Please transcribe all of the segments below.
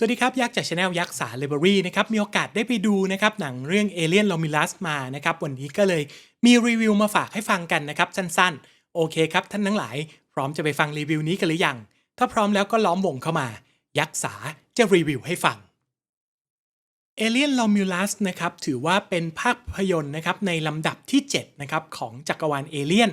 สวัสดีครับ ยักษ์จากช anel ยักษ์สาเลเบอรี่นะครับมีโอกาสได้ไปดูนะครับหนังเรื่อง Alien Romulus มานะครับวันนี้ก็เลยมีรีวิวมาฝากให้ฟังกันนะครับสั้นๆ โอเคครับ ท่านทั้งหลาย พร้อมจะไปฟังรีวิวนี้กันหรือยัง ถ้าพร้อมแล้วก็ล้อมวงเข้ามา ยักษ์สาจะรีวิวให้ฟัง Alien Romulus นะครับถือว่าเป็นภาพยนตร์นะครับในลำดับที่7นะครับของจักรวาล Alien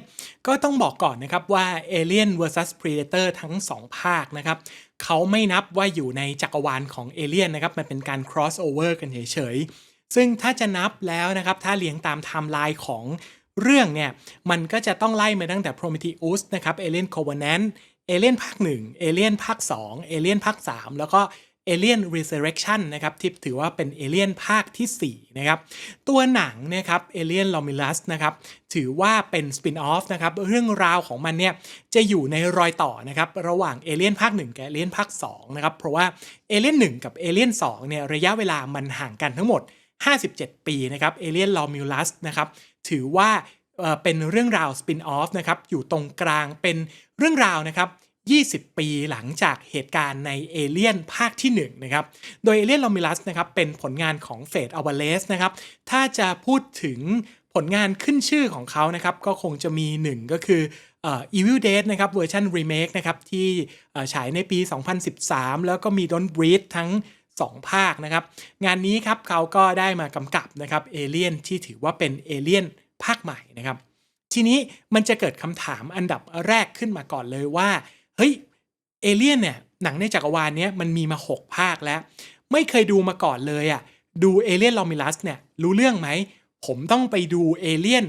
ก็ต้องบอกก่อนนะครับว่า Alien vs Predator ทั้ง 2 ภาคนะครับ เขาไม่นับว่าอยู่ในจักรวาลของเอเลี่ยนนะครับ มันเป็นการ crossover กันเฉยๆ ซึ่งถ้าจะนับแล้วนะครับ ถ้าเลี้ยงตามไทม์ไลน์ของเรื่องเนี่ย มันก็จะต้องไล่มาตั้งแต่ Prometheus นะครับ Alien Covenant Alien ภาค1 Alien ภาค2 Alien ภาค 3 แล้วก็ Alien Resurrection นะครับที่ถือว่าเป็น Alien ภาคที่ 4 นะครับ ตัวหนังเนี่ยครับ Alien Romulus นะครับถือว่าเป็นสปินออฟนะครับเรื่องราวของมันเนี่ยจะอยู่ในรอยต่อนะครับระหว่าง Alien ภาค 1 กับ Alien ภาค 2 นะครับเพราะว่า Alien 1กับ Alien 2เนี่ยระยะเวลามันห่างกันทั้งหมด 57 ปีนะครับ Alien Romulus นะครับถือว่าเป็นเรื่องราวสปินออฟนะครับอยู่ตรงกลางเป็นเรื่องราวนะครับ 20 ปีหลังจากเหตุการณ์ในเอเลียนภาคที่1นะครับ โดยเอเลียนลอมิลัสนะครับเป็นผลงานของเฟดอวาเลสนะครับ ถ้าจะพูดถึงผลงานขึ้นชื่อของเขานะครับ ก็คงจะมี 1 ก็คือเอ่อ Evil Dead นะครับเวอร์ชันรีเมคนะครับที่ฉายในปี 2013 แล้วก็มี Don't Breathe ทั้ง 2 ภาคนะครับ งานนี้ครับเขาก็ได้มากำกับนะครับเอเลียนที่ถือว่าเป็นเอเลียนภาคใหม่นะครับ ทีนี้มันจะเกิดคำถามอันดับแรกขึ้นมาก่อนเลยว่า เฮ้ยเอเลียนเนี่ยหนังในจักรวาลเนี้ยมันมีมา 6 ภาคแล้ว ไม่เคยดูมาก่อนเลยอะ่ะดูเอเลียนลอมิลัสเนี่ยรู้เรื่องไหม ผมต้องไปดูเอเลียน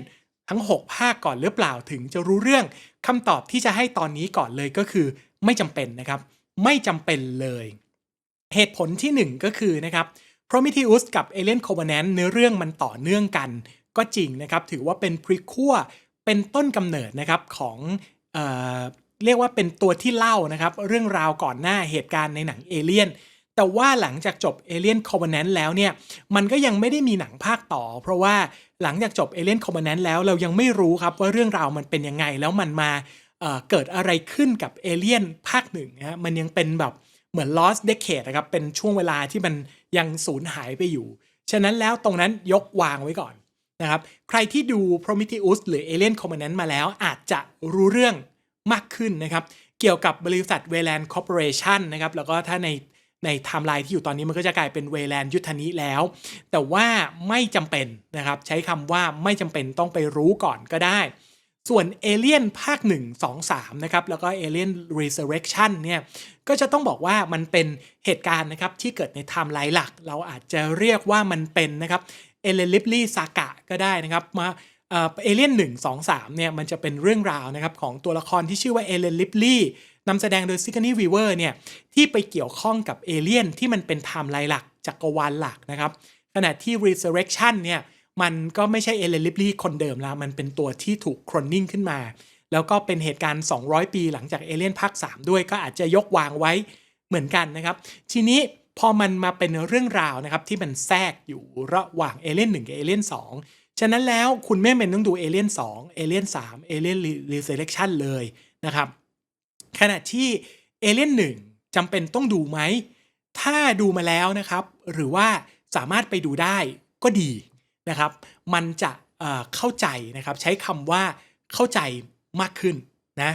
ทั้ง 6 ภาคก่อนหรือเปล่าถึงจะรู้เรื่องคำตอบที่จะให้ตอนนี้ก่อนเลยก็คือไม่จำเป็นนะครับ ไม่จำเป็นเลย เหตุผลที่ 1 ก็คือนะครับ Prometheus กับ Alien Covenant เนื้อเรื่องมันต่อเนื่องกัน ก็จริงนะครับ ถือว่าเป็น prequel เป็นต้นกำเนิดนะครับของ เรียกว่าเป็นตัวที่เล่านะครับ เรื่องราวก่อนหน้าเหตุการณ์ในหนังเอเลียนแต่ว่าหลังจากจบ Alien Covenant แล้วเนี่ย มันก็ยังไม่ได้มีหนังภาคต่อ เพราะว่าหลังจากจบ Alien Covenant แล้วเรายังไม่รู้ครับว่าเรื่องราวมันเป็นยังไง แล้วมันมาเเกิดอะไรขึ้นกับเอเลียนภาคหนึ่งนะฮะมันยังเป็นแบบเหมือน lost decade นะครับ เป็นช่วงเวลาที่มันยังสูญหายไปอยู่ ฉะนั้นแล้วตรงนั้นยกวางไว้ก่อนนะครับ ใครที่ดู Prometheus หรือ Alien Covenant มาแล้วอาจจะรู้เรื่อง มากขึ้นนะครับ เกี่ยวกับบริษัท Wayland Corporation นะครับ แล้วก็ถ้าในในไทม์ไลน์ที่อยู่ตอนนี้มันก็จะกลายเป็น Wayland ยุทธนิแล้ว แต่ว่าไม่จำเป็นนะครับ ใช้คำว่าไม่จำเป็นต้องไปรู้ก่อนก็ได้ ส่วน Alien ภาค 1 2 3 นะครับ แล้วก็ Alien Resurrection เนี่ย ก็จะต้องบอกว่ามันเป็นเหตุการณ์นะครับ ที่เกิดในไทม์ไลน์หลัก เราอาจจะเรียกว่ามันเป็นนะครับเอเลนลิปลี่ซากะก็ได้นะครับมา เอเลียนหนึ่งสองสามเนี่ยมันจะเป็นเรื่องราวนะครับของตัวละครที่ชื่อว่าเอเลนลิปลี่นำแสดงโดยซิกานีวีเวอร์เนี่ยที่ไปเกี่ยวข้องกับเอเลียนที่มันเป็นไทม์ไลน์หลักจักรวาลหลักนะครับขณะที่ Resurrection เนี่ยมันก็ไม่ใช่เอเลนลิปลี่คนเดิมแล้วมันเป็นตัวที่ถูกโครนนิ่งขึ้นมา แล้วก็เป็นเหตุการณ์ 200 ปีหลังจากเอเลียนภาค3ด้วยก็อาจจะยกวางไว้เหมือนกันนะครับทีนี้พอมันมาเป็นเรื่องราวนะครับที่มันแทรกอยู่ระหว่างเอเลียน1กับเอเลียน2 ฉะนั้นแล้วคุณไม่เป็นต้องดูเอเลี่ยน2เอเลี่ยน3เอเลี่ยนรีเซเลคชันเลยนะครับ ขณะที่เอเลี่ยน1จำเป็นต้องดูไหม ถ้าดูมาแล้วนะครับ หรือว่าสามารถไปดูได้ก็ดีนะครับ มันจะเเข้าใจนะครับใช้คำว่าเข้าใจมากขึ้นนะ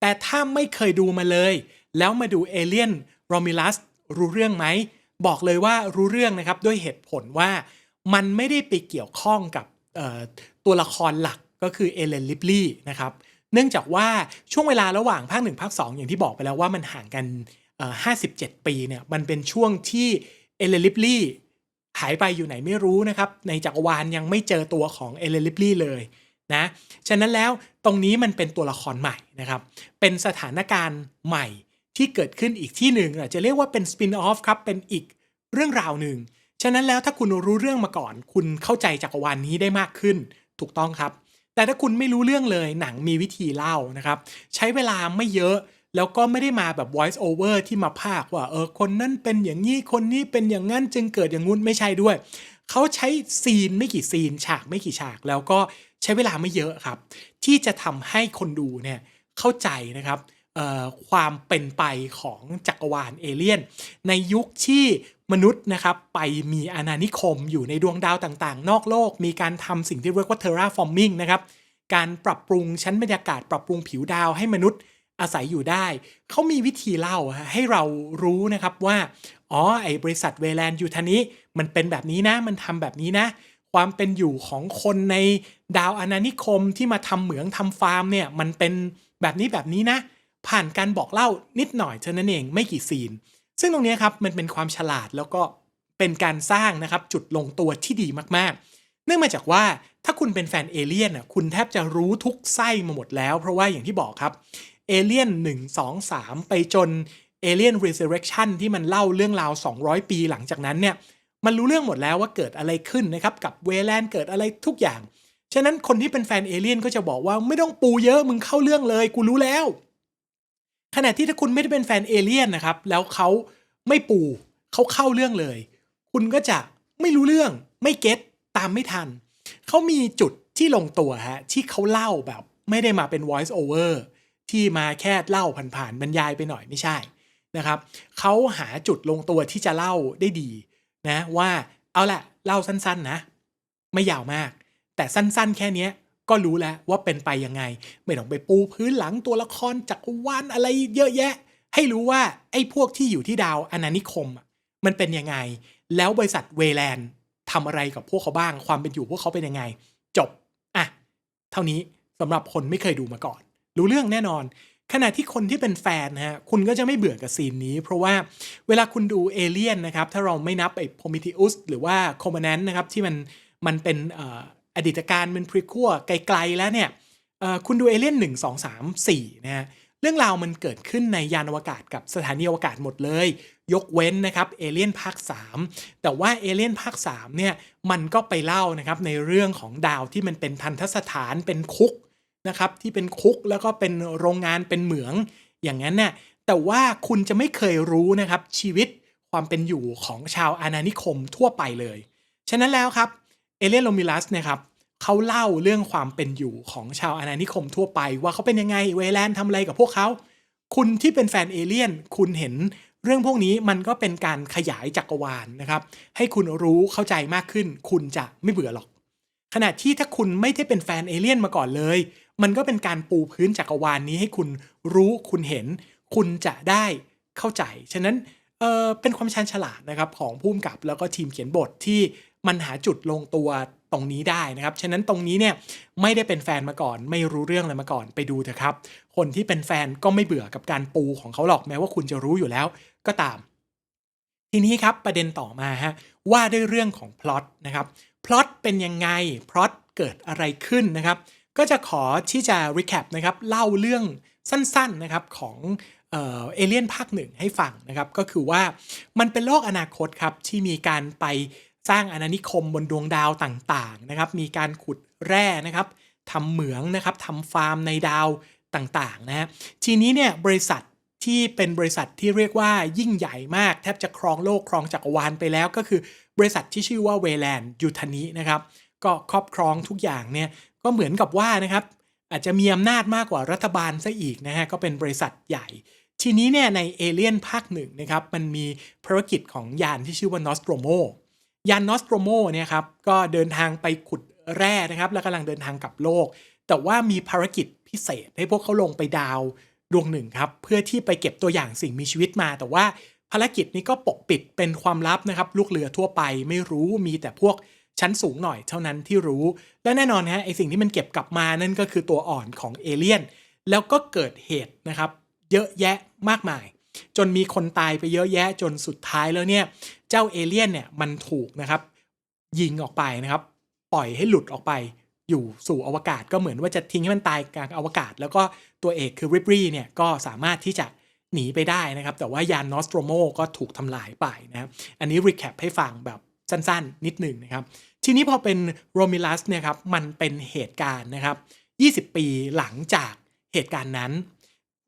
แต่ถ้าไม่เคยดูมาเลย แล้วมาดูเอเลี่ยนโรมิลัสรู้เรื่องไหม บอกเลยว่ารู้เรื่องนะครับด้วยเหตุผลว่ามันไม่ได้ไปเกี่ยวข้องกับ ตัวละครหลักก็คือเอเลนลิปลี่นะครับเนื่องจากว่าช่วงเวลาระหว่างภาค1ภาค2องอย่างที่บอกไปแล้วว่ามันห่างกัน 57 ปีเนี่ยมันเป็นช่วงที่เอเลนลิปลี่หายไปอยู่ไหนไม่รู้นะครับ ในจักรวาลยังไม่เจอตัวของเอเลนลิปลี่เลยนะฉะนั้นแล้วตรงนี้มันเป็นตัวละครใหม่นะครับ เป็นสถานการณ์ใหม่ที่เกิดขึ้นอีกที่หนึ่งจะเรียกว่าเป็นสปินออฟครับเป็นอีกเรื่องราวหนึ่ง ฉะนั้นแล้วถ้าคุณรู้เรื่องมาก่อน คุณเข้าใจจักรวาลนี้ได้มากขึ้น ถูกต้องครับ แต่ถ้าคุณไม่รู้เรื่องเลยหนังมีวิธีเล่านะครับ ใช้เวลาไม่เยอะแล้วก็ไม่ได้มาแบบ voice over ที่มาพากว่าเออคนนั้นเป็นอย่างนี้คนนี้เป็นอย่างนั้นจึงเกิดอย่างงู้นไม่ใช่ด้วย เขาใช้ซีนไม่กี่ซีน ฉากไม่กี่ฉาก แล้วก็ใช้เวลาไม่เยอะครับ ที่จะทำให้คนดูเนี่ยเข้าใจนะครับ ความเป็นไปของจักรวาลเอเลี่ยน ในยุคที่มนุษย์นะครับไปมีอาณานิคมอยู่ในดวงดาวต่างๆ นอกโลก มีการทำสิ่งที่เรียกว่า terraforming นะครับ การปรับปรุงชั้นบรรยากาศปรับปรุงผิวดาวให้มนุษย์อาศัยอยู่ได้ เขามีวิธีเล่าให้เรารู้นะครับว่า อ๋อ ไอ้บริษัทเวแลนด์ยูทานี้ มันเป็นแบบนี้นะ มันทำแบบนี้นะ ความเป็นอยู่ของคนในดาวอาณานิคมที่มาทำเหมืองทำฟาร์มเนี่ย มันเป็นแบบนี้แบบนี้นะ ผ่านการบอกเล่านิดหน่อยเท่านั้นเองไม่กี่ซีน ซึ่งตรงนี้ครับมันเป็นความฉลาดแล้วก็เป็นการสร้างนะครับจุดลงตัวที่ดีมากๆ เนื่องมาจากว่าถ้าคุณเป็นแฟนเอเลี่ยนอะคุณแทบจะรู้ทุกไส้มาหมดแล้ว เพราะว่าอย่างที่บอกครับเอเลี่ยน1 2 3 ไปจนเอเลี่ยน Resurrection ที่มันเล่าเรื่องราว 200 ปีหลังจากนั้นเนี่ยมันรู้เรื่องหมดแล้วว่าเกิดอะไรขึ้นนะครับกับเวแลนเกิดอะไรทุกอย่าง ฉะนั้นคนที่เป็นแฟนเอเลี่ยนก็จะบอกว่าไม่ต้องปูเยอะมึงเข้าเรื่องเลยกูรู้แล้ว ขณะที่ถ้าคุณไม่ได้เป็นแฟนเอเลี่ยนนะครับ แล้วเขาไม่ปูเขาเข้าเรื่องเลย คุณก็จะไม่รู้เรื่องไม่เก็ตตามไม่ทัน เขามีจุดที่ลงตัวฮะที่เขาเล่าแบบไม่ได้มาเป็น voice over ที่มาแค่เล่าผ่านๆบรรยายไปหน่อยไม่ใช่นะครับเขาหาจุดลงตัวที่จะเล่าได้ดีนะว่าเอาละเล่าสั้นๆนะ ไม่ยาวมาก แต่สั้นๆ แค่นี้ ก็รู้แล้วว่าเป็นไปยังไง ไม่ต้องไปปูพื้นหลังตัวละครจักรวาลอะไรเยอะแยะ ให้รู้ว่าไอ้พวกที่อยู่ที่ดาวอนานิคม มันเป็นยังไง แล้วบริษัทเวแลนทำอะไรกับพวกเขาบ้าง ความเป็นอยู่พวกเขาเป็นยังไง จบอะเท่านี้สำหรับคนไม่เคยดูมาก่อน รู้เรื่องแน่นอน ขณะที่คนที่เป็นแฟนนะฮะคุณก็จะไม่เบื่อกับซีนนี้ เพราะว่าเวลาคุณดูเอเลี่ยนนะครับถ้าเราไม่นับไอ้โพมิทิอุสหรือว่าโคม a นนนะครับที่มันมันเป็นเอดีตการเป็นพรีคัวไกลๆแล้วเนี่ยคุณดูเอเลี่ยนหนึ่งสองสามสี่นะฮะเรื่องราวมันเกิดขึ้นในยานอวกาศกับสถานีอวกาศหมดเลย ยกเว้นนะครับเอเลี่ยนภาค 3 แต่ว่าเอเลี่ยนภาค3เนี่ยมันก็ไปเล่านะครับในเรื่องของดาวที่มันเป็นทันทสถานเป็นคุกนะครับที่เป็นคุกแล้วก็เป็นโรงงานเป็นเหมืองอย่างนั้นน่ะแต่ว่าคุณจะไม่เคยรู้นะครับชีวิตความเป็นอยู่ของชาวอาณานิคมทั่วไปเลย ฉะนั้นแล้วครับเอเลียนโลมิลัสนะครับ เขาเล่าเรื่องความเป็นอยู่ของชาวอาณานิคมทั่วไป ว่าเขาเป็นยังไงเวแลนทำอะไรกับพวกเขา คุณที่เป็นแฟนเอเลี่ยน คุณเห็นเรื่องพวกนี้มันก็เป็นการขยายจักรวาลนะครับ ให้คุณรู้เข้าใจมากขึ้น คุณจะไม่เบื่อหรอก ขณะที่ถ้าคุณไม่ได้เป็นแฟนเอเลี่ยนมาก่อนเลย มันก็เป็นการปูพื้นจักรวาลนี้ให้คุณรู้คุณเห็น คุณจะได้เข้าใจ ฉะนั้นเออเป็นความชันฉลาดนะครับของผู้กำกับแล้วก็ทีมเขียนบทที่มันหาจุดลงตัว ตรงนี้ได้นะครับ ฉะนั้นตรงนี้เนี่ยไม่ได้เป็นแฟนมาก่อน ไม่รู้เรื่องอะไรมาก่อนไปดูเถอะครับ คนที่เป็นแฟนก็ไม่เบื่อกับการปูของเขาหรอกแม้ว่าคุณจะรู้อยู่แล้วก็ตาม ทีนี้ครับประเด็นต่อมาฮะว่าด้วยเรื่องของพล็อตนะครับพล็อตเป็นยังไงพล็อตเกิดอะไรขึ้นนะครับ ก็จะขอที่จะ recap นะครับเล่าเรื่องสั้นๆนะครับของเอเลี่ยนภาคหนึ่งให้ฟังนะครับ ก็คือว่ามันเป็นโลกอนาคตครับที่มีการไป สร้างอาณานิคมบนดวงดาวต่างๆนะครับมีการขุดแร่นะครับทำเหมืองนะครับทำฟาร์มในดาวต่างๆนะฮะทีนี้เนี่ยบริษัทที่เป็นบริษัทที่เรียกว่ายิ่งใหญ่มาก แทบจะครองโลกครองจักรวาลไปแล้วก็คือบริษัทที่ชื่อว่าเวแลนด์ยูทานินะครับก็ครอบครองทุกอย่างเนี่ยก็เหมือนกับว่านะครับอาจจะมีอำนาจมากกว่ารัฐบาลซะอีกนะฮะก็เป็นบริษัทใหญ่ ทีนี้เนี่ยในเอเลียนภาคหนึ่งนะครับมันมีภารกิจของยานที่ชื่อว่านอสโตรโม ยานนอสโตรโมเนี่ยครับก็เดินทางไปขุดแร่นะครับ แล้วกำลังเดินทางกลับโลก แต่ว่ามีภารกิจพิเศษให้พวกเขาลงไปดาวดวงหนึ่งครับ เพื่อที่ไปเก็บตัวอย่างสิ่งมีชีวิตมา แต่ว่าภารกิจนี้ก็ปกปิดเป็นความลับนะครับ ลูกเรือทั่วไปไม่รู้มีแต่พวกชั้นสูงหน่อยเท่านั้นที่รู้ และแน่นอนฮะไอสิ่งที่มันเก็บกลับมานั่นก็คือตัวอ่อนของเอเลี่ยน แล้วก็เกิดเหตุนะครับ เยอะแยะมากมาย จนมีคนตายไปเยอะแยะจนสุดท้ายแล้วเนี่ยเจ้าเอเลี่ยนเนี่ยมันถูกนะครับ ยิงออกไปนะครับ ปล่อยให้หลุดออกไปอยู่สู่อวกาศก็เหมือนว่าจะทิ้งให้มันตายกลางอวกาศ แล้วก็ตัวเอกคือริบรีเนี่ยก็สามารถที่จะหนีไปได้นะครับ แต่ว่ายานนอสโตรโมก็ถูกทำลายไปนะครับอันนี้รีแคปให้ฟังแบบสั้นๆ นิดหนึ่งนะครับ ทีนี้พอเป็นโรมิลัสเนี่ยครับมันเป็นเหตุการณ์นะครับ 20 ปีหลังจากเหตุการณ์นั้น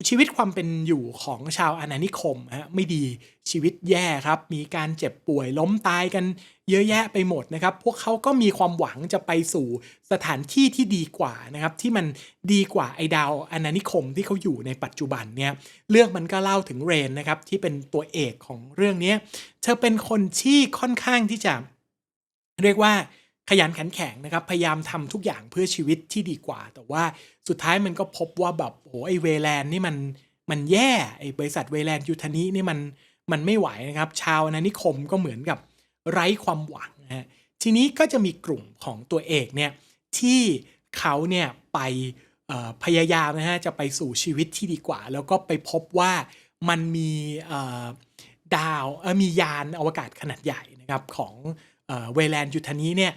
ชีวิตความเป็นอยู่ของชาวอาณานิคมฮะไม่ดีชีวิตแย่ครับ มีการเจ็บป่วยล้มตายกันเยอะแยะไปหมดนะครับ พวกเขาก็มีความหวังจะไปสู่สถานที่ที่ดีกว่านะครับ ที่มันดีกว่าไอดาวอาณานิคมที่เขาอยู่ในปัจจุบันเนี่ยเรื่องมันก็เล่าถึงเรนนะครับที่เป็นตัวเอกของเรื่องนี้เธอเป็นคนที่ค่อนข้างที่จะเรียกว่า ขยันขันแข็งนะครับ พยายามทำทุกอย่างเพื่อชีวิตที่ดีกว่า แต่ว่าสุดท้ายมันก็พบว่าแบบโอ้ไอเวแลนนี่มันมันแย่ไอบริษัทเวแลนยูทานินี่มันมันไม่ไหวนะครับ ชาวอาณานิคมก็เหมือนกับไร้ความหวังนะฮะทีนี้ก็จะมีกลุ่มของตัวเอกเนี่ยที่เขาเนี่ยไปพยายามนะฮะจะไปสู่ชีวิตที่ดีกว่า แล้วก็ไปพบว่ามันมีดาวเออมียานอวกาศขนาดใหญ่นะครับของเวแลนยูทานีเนี่ย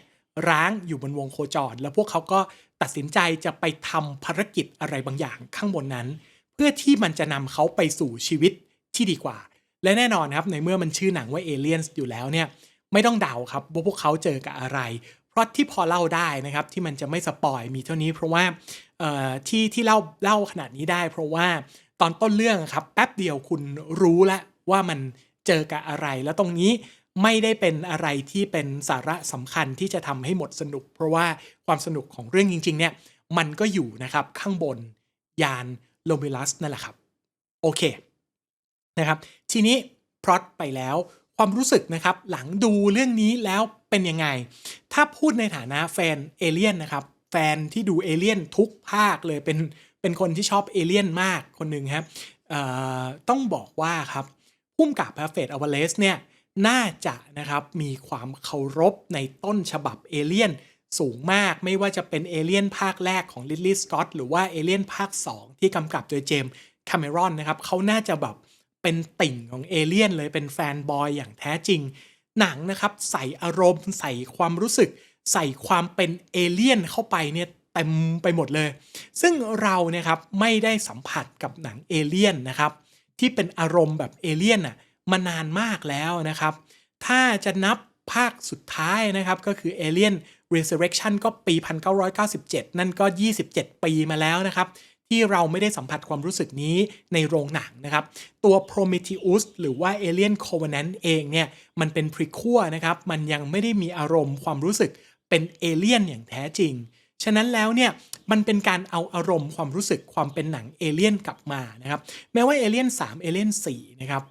ร้างอยู่บนวงโคจร แล้วพวกเขาก็ตัดสินใจจะไปทำภารกิจอะไรบางอย่างข้างบนนั้น เพื่อที่มันจะนำเขาไปสู่ชีวิตที่ดีกว่า และแน่นอนครับในเมื่อมันชื่อหนังว่าเอเลียนอยู่แล้วเนี่ยไม่ต้องเดาครับว่าพวกเขาเจอกับอะไร เพราะที่พอเล่าได้นะครับที่มันจะไม่สปอยมีเท่านี้ เพราะว่าที่ที่เล่าเล่าขนาดนี้ได้ เพราะว่าตอนต้นเรื่องครับแป๊บเดียวคุณรู้แล้วว่ามันเจอกับอะไรแล้วตรงนี้ ไม่ได้เป็นอะไรที่เป็นสาระสำคัญที่จะทำให้หมดสนุก เพราะว่าความสนุกของเรื่องจริง ๆ เนี่ย มันก็อยู่นะครับข้างบนยานโลมิลัสนั่นแหละครับ โอเคนะครับ ทีนี้พล็อตไปแล้วความรู้สึกนะครับหลังดูเรื่องนี้แล้วเป็นยังไง ถ้าพูดในฐานะแฟนเอเลียนนะครับแฟนที่ดูเอเลียนทุกภาคเลยเป็นเป็นคนที่ชอบเอเลียนมากคนหนึ่งครับต้องบอกว่าครับพุ่มกับพาเฟตอวเลสเนี่ย น่าจะนะครับมีความเคารพในต้นฉบับเอเลียนสูงมากไม่ว่าจะเป็นเอเลียนภาคแรกของลิลลี่สกอตหรือว่าเอเลียนภาค 2 ที่กำกับโดยเจมส์คาเมรอนนะครับเขาน่าจะแบบเป็นติ่งของเอเลียนเลยเป็นแฟนบอยอย่างแท้จริง หนังนะครับใส่อารมณ์ใส่ความรู้สึก ใส่ความเป็นเอเลียนเข้าไปเนี่ยเต็มไปหมดเลย ซึ่งเราเนี่ยครับไม่ได้สัมผัสกับหนังเอเลียนนะครับที่เป็นอารมณ์แบบเอเลียนอะ มานานมากแล้วนะครับ ถ้าจะนับภาคสุดท้ายนะครับ ก็คือ Alien Resurrection ก็ปี 1997 นั่นก็ 27 ปีมาแล้วนะครับ ที่เราไม่ได้สัมผัสความรู้สึกนี้ในโรงหนังนะครับ ตัว Prometheus หรือว่า Alien Covenant เองเนี่ย มันเป็นพรีคัวนะครับ มันยังไม่ได้มีอารมณ์ความรู้สึกเป็นเอเลียนอย่างแท้จริง ฉะนั้นแล้วเนี่ยมันเป็นการเอาอารมณ์ความรู้สึกความเป็นหนังเอเลียนกลับมานะครับ แม้ว่าเอเลียน3เอเลียน4นะครับ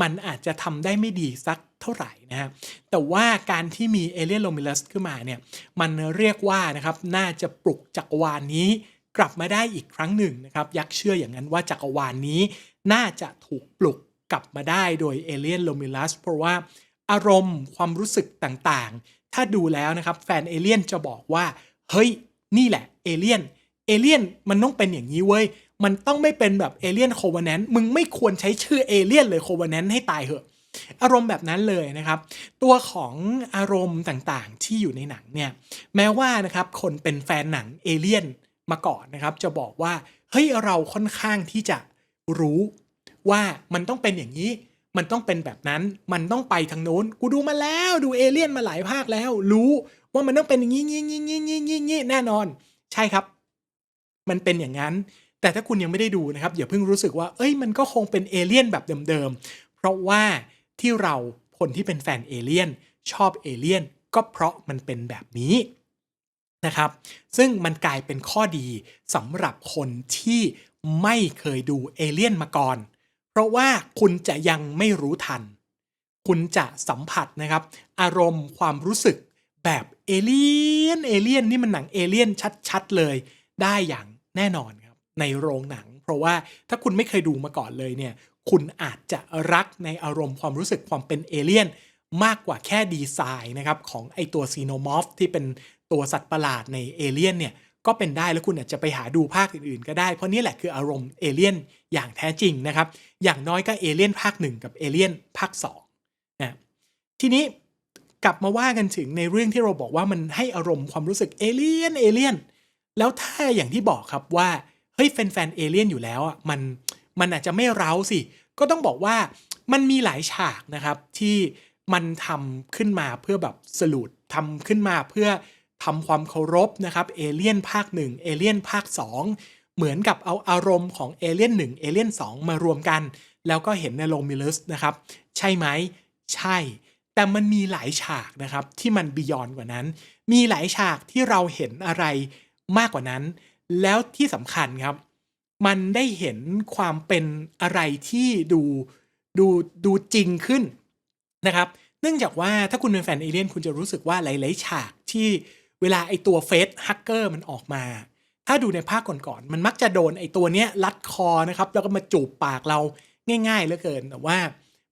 มันอาจจะทำได้ไม่ดีสักเท่าไหร่นะฮะแต่ว่าการที่มีเอเลียนโลมิลัสขึ้นมาเนี่ยมันเรียกว่านะครับน่าจะปลุกจักรวาลนี้กลับมาได้อีกครั้งหนึ่งนะครับยักษ์เชื่ออย่างนั้นว่าจักรวาลนนี้น่าจะถูกปลุกกลับมาได้โดยเอเลียนโลมิลัสเพราะว่าอารมณ์ความรู้สึกต่างๆ ถ้าดูแล้วนะครับแฟนเอเลียนจะบอกว่า เฮ้ย นี่แหละเอเลียนเอเลียนมันต้องเป็นอย่างนี้เว้ย มันต้องไม่เป็นแบบเอเลียนโควแนนมึงไม่ควรใช้ชื่อเอเลียนเลยโควแนนให้ตายเหอะ อารมณ์แบบนั้นเลยนะครับ ตัวของอารมณ์ต่างๆ ที่อยู่ในหนังเนี่ยแม้ว่านะครับคนเป็นแฟนหนังเอเลียนมาก่อนนะครับ จะบอกว่าเฮ้ยเราค่อนข้างที่จะรู้ว่ามันต้องเป็นอย่างนี้ มันต้องเป็นแบบนั้น มันต้องไปทางโน้น กูดูมาแล้วดูเอเลียนมาหลายภาคแล้ว รู้ว่ามันต้องเป็นอย่างนี้งี้งี้งี้งี้งี้แน่นอน ใช่ครับ มันเป็นอย่างนั้น แต่ถ้าคุณยังไม่ได้ดูนะครับอย่าเพิ่งรู้สึกว่าเอ้ยมันก็คงเป็นเอเลี่ยนแบบเดิมๆ เพราะว่าที่เราคนที่เป็นแฟนเอเลี่ยนชอบเอเลี่ยนก็เพราะมันเป็นแบบนี้นะครับซึ่งมันกลายเป็นข้อดีสำหรับคนที่ไม่เคยดูเอเลี่ยนมาก่อน เพราะว่าคุณจะยังไม่รู้ทัน คุณจะสัมผัสนะครับ อารมณ์ความรู้สึกแบบเอเลี่ยนเอเลี่ยนนี่มันหนังเอเลี่ยนชัดๆเลยได้อย่างแน่นอน ในโรงหนัง เพราะว่าถ้าคุณไม่เคยดูมาก่อนเลยเนี่ยคุณอาจจะรักในอารมณ์ความรู้สึกความเป็นเอเลี่ยนมากกว่าแค่ดีไซน์นะครับของไอตัวซีโนมอฟที่เป็นตัวสัตว์ประหลาดในเอเลี่ยนเนี่ยก็เป็นได้แล้วคุณอาจจะไปหาดูภาคอื่นๆ ก็ได้ เพราะนี่แหละคืออารมณ์เอเลี่ยนอย่างแท้จริงนะครับ อย่างน้อยก็เอเลี่ยนภาค 1 กับเอเลี่ยนภาค2นะทีนี้กลับมาว่ากันถึงในเรื่องที่เราบอกว่ามันให้อารมณ์ความรู้สึกเอเลี่ยนเอเลี่ยนแล้วถ้าอย่างที่บอกครับว่า เฮ้ยแฟนๆเอเลี่ยนอยู่แล้วอะมันมันอาจจะไม่เร้าสิ ก็ต้องบอกว่ามันมีหลายฉากนะครับที่มันทำขึ้นมาเพื่อแบบสลุดทำขึ้นมาเพื่อทำความเคารพนะครับเอเลี่ยนภาค 1 เอเลี่ยนภาค 2 เหมือนกับเอาอารมณ์ของเอเลี่ยน1เอเลี่ยน2มารวมกัน แล้วก็เห็นในโรมิลัสนะครับ ใช่ไหมใช่ แต่มันมีหลายฉากนะครับที่มันบียอนกว่านั้น มีหลายฉากที่เราเห็นอะไรมากกว่านั้น แล้วที่สำคัญครับ มันได้เห็นความเป็นอะไรที่ดูดูดูจริงขึ้นนะครับ เนื่องจากว่าถ้าคุณเป็นแฟนเอเลี่ยนคุณจะรู้สึกว่าหลายๆฉากที่เวลาไอตัวเฟสฮักเกอร์มันออกมา ถ้าดูในภาคก่อนๆมันมักจะโดนไอตัวเนี้ยรัดคอนะครับ แล้วก็มาจูบปากเราง่ายๆเหลือเกิน แต่ว่า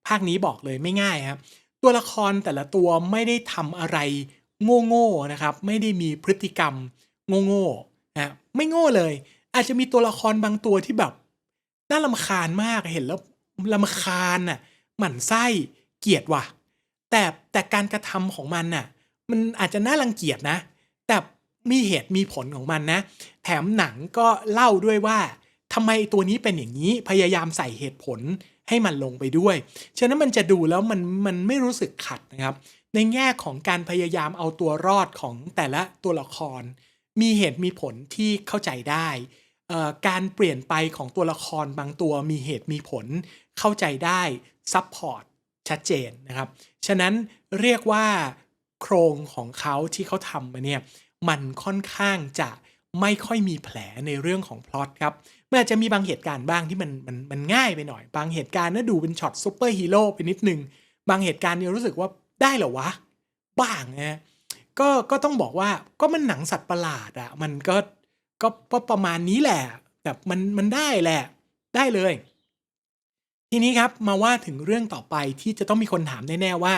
ภาคนี้บอกเลยไม่ง่ายครับ ตัวละครแต่ละตัวไม่ได้ทำอะไรโง่ๆนะครับ ไม่ได้มีพฤติกรรมโง่ ๆนะไม่โง่เลย อาจจะมีตัวละครบางตัวที่แบบน่าลำคาญมากเห็นแล้วลำคาญน่ะหมั่นไส้เกียดว่ะ แต่แต่การกระทำของมันน่ะ มันอาจจะน่ารังเกียจนะ แต่มีเหตุมีผลของมันนะ แถมหนังก็เล่าด้วยว่าทำไมตัวนี้เป็นอย่างนี้พยายามใส่เหตุผลให้มันลงไปด้วย ฉะนั้นมันจะดูแล้วมันมันไม่รู้สึกขัดนะครับ ในแง่ของการพยายามเอาตัวรอดของแต่ละตัวละคร มีเหตุมีผลที่เข้าใจได้การเปลี่ยนไปของตัวละครบางตัวมีเหตุมีผลเข้าใจได้ซับพอร์ตชัดเจนนะครับ ฉะนั้นเรียกว่าโครงของเขาที่เขาทำมาเนี่ยมันค่อนข้างจะไม่ค่อยมีแผลในเรื่องของพล็อตครับมันอาจจะมีบางเหตุการณ์บ้างที่มันมันมันง่ายไปหน่อย บางเหตุการณ์น่าดูเป็นช็อตซูเปอร์ฮีโร่ไปนิดนึง บางเหตุการณ์เนี่ยรู้สึกว่าได้เหรอวะบ้างนะ ก็ก็ต้องบอกว่าก็มันหนังสัตว์ประหลาดอะมันก็ก็ก็ประมาณนี้แหละแบบมันมันได้แหละได้เลย ทีนี้ครับมาว่าถึงเรื่องต่อไปที่จะต้องมีคนถามแน่ๆว่า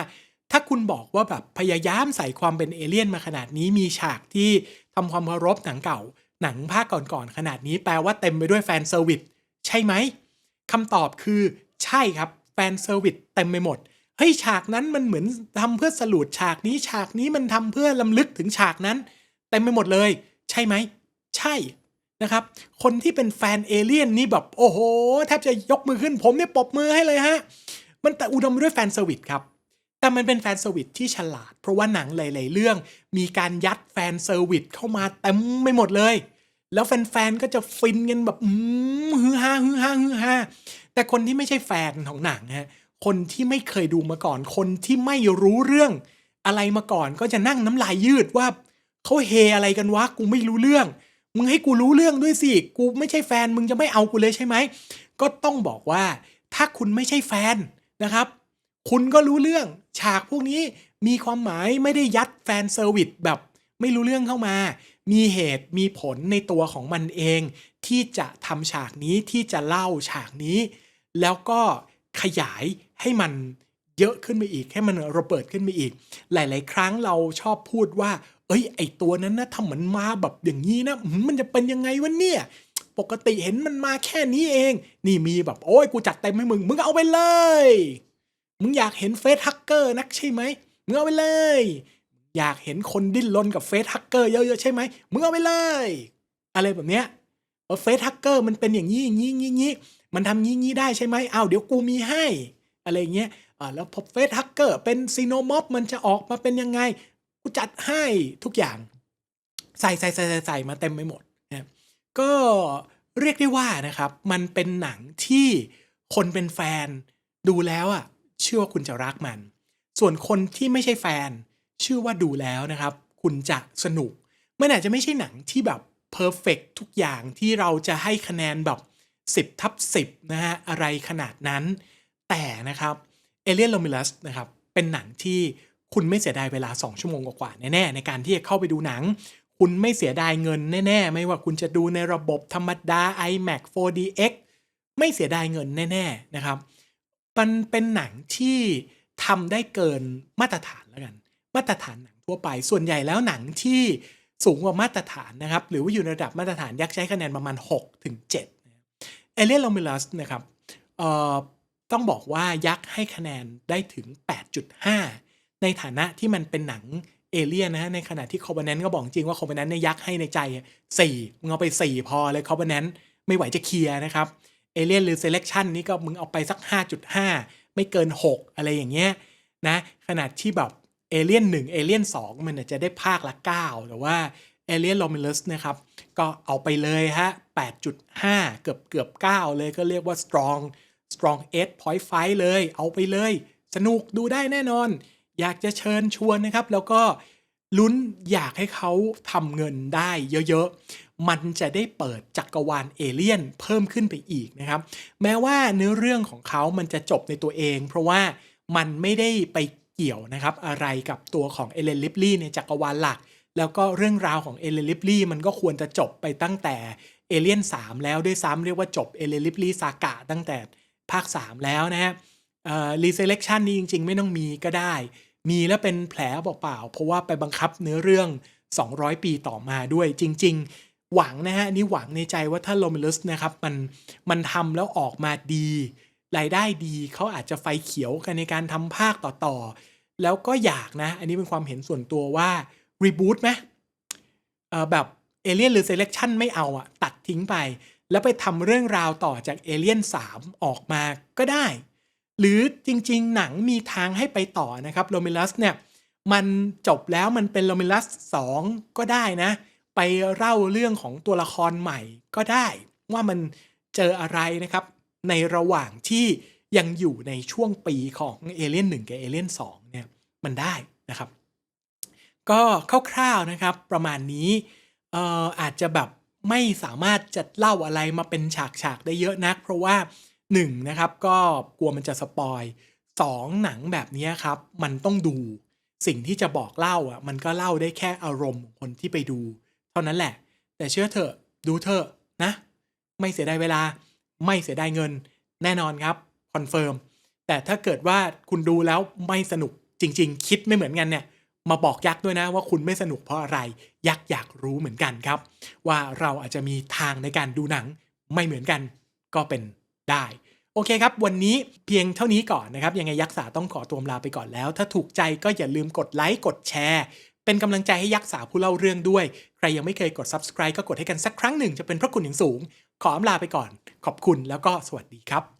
ถ้าคุณบอกว่าแบบพยายามใส่ความเป็นเอเลี่ยนมาขนาดนี้มีฉากที่ทำความเคารพหนังเก่า หนังภาคก่อนๆขนาดนี้แปลว่าเต็มไปด้วยแฟนเซอร์วิสใช่ไหมคำตอบคือใช่ครับแฟนเซอร์วิสเต็มไปหมด เฮ้ยฉากนั้นมันเหมือนทำเพื่อสลุดฉากนี้ฉากนี้มันทำเพื่อลำลึกถึงฉากนั้นเต็มไปหมดเลย ใช่ไหม ใช่นะครับ คนที่เป็นแฟนเอเลี่ยนนี่แบบโอ้โหแทบจะยกมือขึ้นผมเนี่ยปรบมือให้เลยฮะ มันแต่อุดมด้วยแฟนเซอร์วิสครับแต่มันเป็นแฟนเซอร์วิสที่ฉลาด เพราะว่าหนังหลาย ๆ เรื่อง มีการยัดแฟนเซอร์วิสเข้ามาเต็มไม่หมดเลย แล้วแฟน ๆ ก็จะฟินกันแบบฮือฮาฮือฮาฮือฮาแต่คนที่ไม่ใช่แฟนของหนังฮะ คนที่ไม่เคยดูมาก่อน คนที่ไม่รู้เรื่องอะไรมาก่อน ก็จะนั่งน้ำลายยืดว่าเขาเฮอะไรกันวะกูไม่รู้เรื่อง มึงให้กูรู้เรื่องด้วยสิกูไม่ใช่แฟนมึงจะไม่เอากูเลยใช่ไหมก็ต้องบอกว่า ถ้าคุณไม่ใช่แฟนนะครับ คุณก็รู้เรื่อง ฉากพวกนี้มีความหมายไม่ได้ยัดแฟนเซอร์วิสแบบไม่รู้เรื่องเข้ามา มีเหตุมีผลในตัวของมันเอง ที่จะทำฉากนี้ที่จะเล่าฉากนี้ แล้วก็ ขยายให้มันเยอะขึ้นไปอีก ให้มันระเบิดขึ้นไปอีก หลาย ๆ ครั้งเราชอบพูดว่า เอ้ย ไอตัวนั้นนะทำเหมือนมาแบบอย่างนี้นะมมันจะเป็นยังไงวะเนี่ยปกติเห็นมันมาแค่นี้เอง นี่มีแบบโอ้ยกูจัดเต็มให้มึง มึงเอาไปเลย มึงอยากเห็นเฟซฮักเกอร์นักใช่ไหมมึงเอาไปเลย อยากเห็นคนดิ้นรนกับเฟซฮักเกอร์เยอะๆใช่ไหมมึงเอาไปเลย อะไรแบบเนี้ยเฟซฮักเกอร์มันเป็นอย่างนี้อย่างนี้อย่างนี้ มันทำงี้งี้ได้ใช่ไหมเอ้าเดี๋ยวกูมีให้ อะไรเงี้ยอ่าแล้วพอเฟซฮักเกอร์เป็นซีโนม็อบมันจะออกมาเป็นยังไง กูจัดให้ทุกอย่าง ใส่ใส่ใส่ใส่ใส่มาเต็มไปหมดนะก็เรียกได้ว่านะครับ มันเป็นหนังที่คนเป็นแฟนดูแล้วอะเชื่อว่าคุณจะรักมัน ส่วนคนที่ไม่ใช่แฟนเชื่อว่าดูแล้วนะครับ คุณจะสนุกมันอาจจะไม่ใช่หนังที่แบบเพอร์เฟกทุกอย่างที่เราจะให้คะแนนแบบ 10ทับ10นะฮะอะไรขนาดนั้น แต่นะครับเอเลียนโ m มิลัสนะครับเป็นหนังที่คุณไม่เสียดายเวลา 2 ชั่วโมงกว่าๆแน่ๆในการที่จะเข้าไปดูหนัง คุณไม่เสียดายเงินแน่ๆ ไม่ว่าคุณจะดูในระบบธรรมดา iMac 4DX ไม่เสียดายเงินแน่ๆนะครับมันเป็นหนังที่ทำได้เกินมาตรฐานแล้วกัน มาตรฐานหนังทั่วไป ส่วนใหญ่แล้วหนังที่สูงกว่ามาตรฐานนะครับ หรือว่าอยู่ในระดับมาตรฐานยักษ์ใช้คะแนนประมาณ6ถึง7 เอเลียนโ m มิลัสนะครับต้องบอกว่ายักษ์ให้คะแนนได้ถึง 8.5 ในฐานะที่มันเป็นหนังเอเลียนนะฮะในขณะที่คอ v บ n น n ก็บอกจริงว่าคอ v บ n น n เนี่ยยักษ์ให้ในใจสี่มึงเอาไป 4 พอเลยคอ v บ n น n ไม่ไหวจะเคลียร์นะครับเอเลียนหรือ selection นี่ก็มึงเอาไปสัก 5.5 ไม่เกิน 6 อะไรอย่างเงี้ยนะขนาดที่แบบเอเลียน1เอเลียน2มันจจะได้ภาคละ 9 แต่ว่า เอ Alien Romulus นะครับก็เอาไปเลยฮะ 8.5 เกือบเกือบ 9 เลยก็เรียกว่า strong strong 8.5เลยเอาไปเลย สนุกดูได้แน่นอน อยากจะเชิญชวนนะครับ แล้วก็ลุ้นอยากให้เขาทำเงินได้เยอะๆ มันจะได้เปิดจักรวาลเอเลี่ยนเพิ่มขึ้นไปอีกนะครับ แม้ว่าเนื้อเรื่องของเขามันจะจบในตัวเอง เพราะว่ามันไม่ได้ไปเกี่ยวนะครับ อะไรกับตัวของเอเลนลิปลี่ในจักรวาลหลัก แล้วก็เรื่องราวของเอเลนลิปลี่มันก็ควรจะจบไปตั้งแต่เอเลียน3แล้วด้วยซ้ำเรียกว่าจบเอเลนลิปลี่ซากะตั้งแต่ภาค 3 แล้วนะฮะรีเซเลคชันนี้จริง ๆ ไม่ต้องมีก็ได้ มีแล้วเป็นแผลเปล่าๆเพราะว่าไปบังคับเนื้อเรื่อง 200 ปีต่อมาด้วยจริง ๆ หวังนะฮะนี่หวังในใจว่าถ้าโลมิลุสนะครับมันมันทำแล้วออกมาดีรายได้ดีเขาอาจจะไฟเขียวกันในการทำภาคต่อๆ แล้วก็อยากนะ อันนี้เป็นความเห็นส่วนตัวว่า รีบูตไหมเออแบบเอเลียนหรือเซเล c ชันไม่เอาอะตัดทิ้งไป แล้วไปทำเรื่องราวต่อจากเอเลียน3 ออกมาก็ได้ หรือจริงๆ หนังมีทางให้ไปต่อนะครับโรมิลัสเนี่ยมันจบแล้วมันเป็นโรมิลัส2 ก็ได้นะ ไปเล่าเรื่องของตัวละครใหม่ก็ได้ ว่ามันเจออะไรนะครับ ในระหว่างที่ยังอยู่ในช่วงปีของเอเลียน1กับเอเลียน2เนี่ยมันได้นะครับ ก็คร่าวๆนะครับประมาณนี้เอ่ออาจจะแบบไม่สามารถจะเล่าอะไรมาเป็นฉากๆได้เยอะนัก เพราะว่า1นะครับก็กลัวมันจะสปอย2หนังแบบนี้ครับ มันต้องดูสิ่งที่จะบอกเล่าอะมันก็เล่าได้แค่อารมณ์ของคนที่ไปดู เท่านั้นแหละ แต่เชื่อเถอะดูเถอะนะ ไม่เสียดายเวลา ไม่เสียดายเงิน แน่นอนครับคอนเฟิร์มแต่ถ้าเกิดว่าคุณดูแล้วไม่สนุกจริง ๆ คิดไม่เหมือนกันเนี่ย มาบอกยักษ์ด้วยนะว่าคุณไม่สนุกเพราะอะไรยักษ์อยากรู้เหมือนกันครับ ว่าเราอาจจะมีทางในการดูหนังไม่เหมือนกันก็เป็นได้ โอเคครับ วันนี้เพียงเท่านี้ก่อนนะครับ ยังไงยักษ์สาต้องขอตัวลาไปก่อนแล้ว ถ้าถูกใจก็อย่าลืมกดไลค์กดแชร์เป็นกำลังใจให้ยักษ์สาผู้เล่าเรื่องด้วย ใครยังไม่เคยกด subscribe ก็กดให้กันสักครั้งหนึ่งจะเป็นพระคุณอย่างสูง ขออำลาไปก่อน ขอบคุณแล้วก็สวัสดีครับ